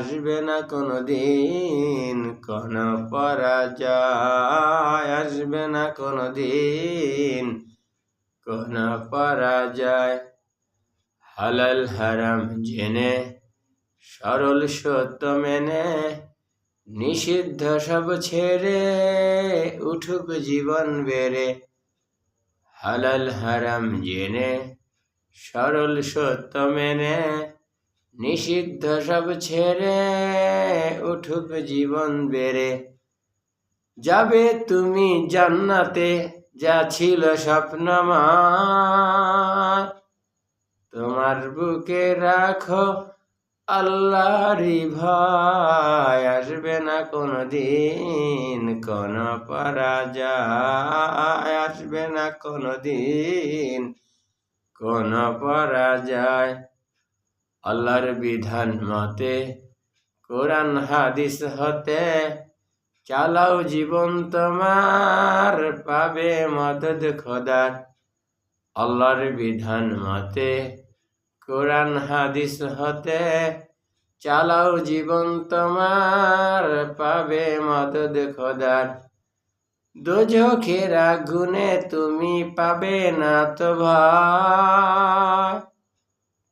আসবে না কোনো দিন কোন পরাজয় আসবে না কোনো দিন কোন পরাজয় হালাল হারাম জেনে, সরল সত্য মেনে, নিষিদ্ধ সব ছেড়ে উঠুক জীবন বেড়ে। হালাল হারাম জেনে, সরল সত্য মেনে নিষিদ্ধ সব ছেড়ে উঠুক জীবন বেড়ে। যাবে তুমি জান্নাতে, যা ছিল স্বপ্নময় তোমার বুকে রাখো আল্লাহরি ভয়, আসবে না কোনো দিন কোন পরাজয়, আসবে না কোনো দিন কোন পরাজয়। আল্লাহর বিধান মতে কোরআন হাদিস হতে চালাও জীবন তোমার, পাবে মদদ খোদার। আল্লাহর বিধান মতে কোরআন হাদিস হতে চালাও জীবন তোমার, পাবে মদদ খোদার। দোজখের আগুনে তুমি পাবে না তো ভয়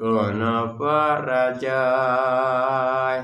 কোন পরাজয়।